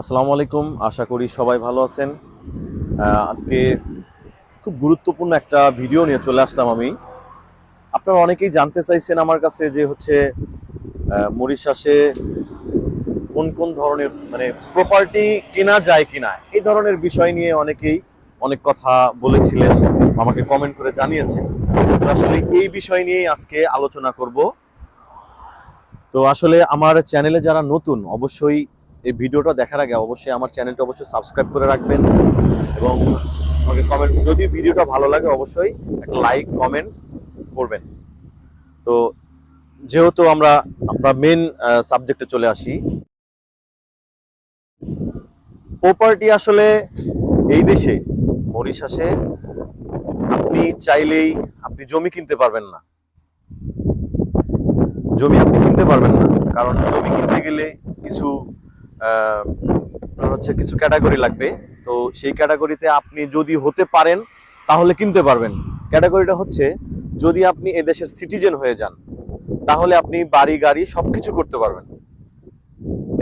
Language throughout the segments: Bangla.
আসসালামু আলাইকুম, আশা করি সবাই ভালো আছেন। আজকে খুব গুরুত্বপূর্ণ একটা ভিডিও নিয়ে চলে আসলাম আমি। আপনারা অনেকেই জানতে চাইছেন আমার কাছে যে হচ্ছে মরিশাসে কোন কোন ধরনের মানে প্রপার্টি কেনা যায় কিনা, এই ধরনের বিষয় নিয়ে অনেকেই অনেক কথা বলেছিলেন, আমাকে কমেন্ট করে জানিয়েছেন। আসলে এই বিষয় নিয়েই আজকে আলোচনা করব। তো আসলে আমার চ্যানেলে যারা নতুন, অবশ্যই এই ভিডিওটা দেখার আগে অবশ্যই আমার চ্যানেলটা অবশ্যই সাবস্ক্রাইব করে রাখবেন এবং আমাকে কমেন্ট যদি ভিডিওটা ভালো লাগে অবশ্যই একটা লাইক কমেন্ট করবেন। তো যেহেতু আমরা আমরা মেন সাবজেক্টে চলে আসি প্রপার্টি আসলে এই দেশে মরিশাসে আপনি চাইলেই আপনি জমি কিনতে পারবেন না। জমি আপনি কিনতে পারবেন না, কারণ জমি কিনতে গেলে কিছু হচ্ছে কিছু ক্যাটাগরি লাগবে। তো সেই ক্যাটাগরিতে আপনি যদি হতে পারেন, তাহলে কিনতে পারবেন। ক্যাটাগরিটা হচ্ছে, যদি আপনি এদেশের সিটিজেন হয়ে যান, তাহলে আপনি বাড়ি, গাড়ি সবকিছু করতে পারবেন।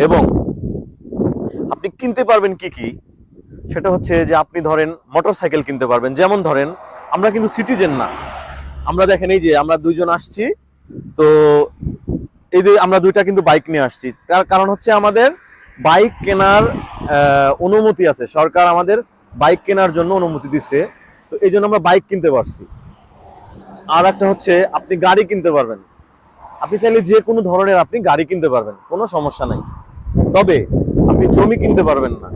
এবং আপনি কিনতে পারবেন কি কি? সেটা হচ্ছে যে আপনি ধরেন মোটরসাইকেল কিনতে পারবেন। যেমন ধরেন, আমরা কিন্তু সিটিজেন না। আমরা দেখেন এই যে আমরা দুইজন আসছি, তো এই যে আমরা দুইটা কিন্তু বাইক নিয়ে আসছি। তার কারণ হচ্ছে আমাদের বাইক কেনার অনুমতি আছে। সরকার আমাদের বাইক কেনার জন্য অনুমতি দিচ্ছে। তো এই জন্য আমরা বাইক কিনতে পারছি। আর একটা হচ্ছে, আপনি গাড়ি কিনতে পারবেন। আপনি চাইলে যে কোনো ধরনের আপনি গাড়ি কিনতে পারবেন, কোনো সমস্যা নাই। তবে আপনি জমি কিনতে পারবেন না।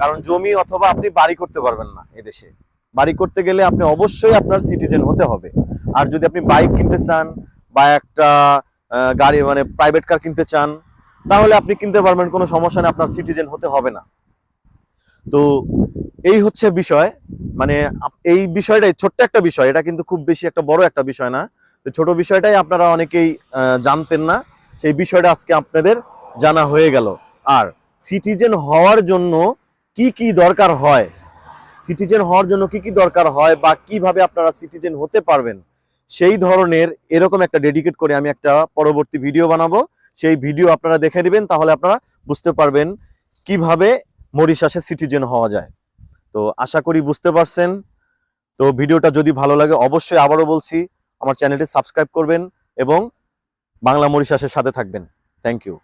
কারণ জমি অথবা আপনি বাড়ি করতে পারবেন না এদেশে বাড়ি করতে গেলে আপনি অবশ্যই আপনার সিটিজেন হতে হবে। আর যদি আপনি বাইক কিনতে চান বা একটা গাড়ি মানে প্রাইভেট কার কিনতে চান তাহলে আপনি কিনতে পারবেন, কোনো সমস্যা নেই, আপনার সিটিজেন হতে হবে না। তো এই হচ্ছে বিষয় মানে এই বিষয়টাই ছোট্ট একটা বিষয়, এটা কিন্তু খুব বেশি একটা বড় একটা বিষয় না। তো ছোট বিষয়টাই আপনারা অনেকেই জানতেন না, সেই বিষয়টা আজকে আপনাদের জানা হয়ে গেল। আর সিটিজেন হওয়ার জন্য কি কি দরকার হয়? সিটিজেন হওয়ার জন্য কি কি দরকার হয় বা কীভাবে আপনারা সিটিজেন হতে পারবেন? সেই ধরনের এরকম একটা ডেডিকেট করে আমি একটা পরবর্তী ভিডিও বানাবো। সেই ভিডিও আপনারা দেখে নেবেন, তাহলে আপনারা বুঝতে পারবেন কীভাবে মরিশাসে সিটিজেন হওয়া যায়। তো আশা করি বুঝতে পারছেন। তো ভিডিওটা যদি ভালো লাগে, অবশ্যই আবারও বলছি, আমার চ্যানেলটি সাবস্ক্রাইব করবেন এবং বাংলা মরিশাসের সাথে থাকবেন। Thank you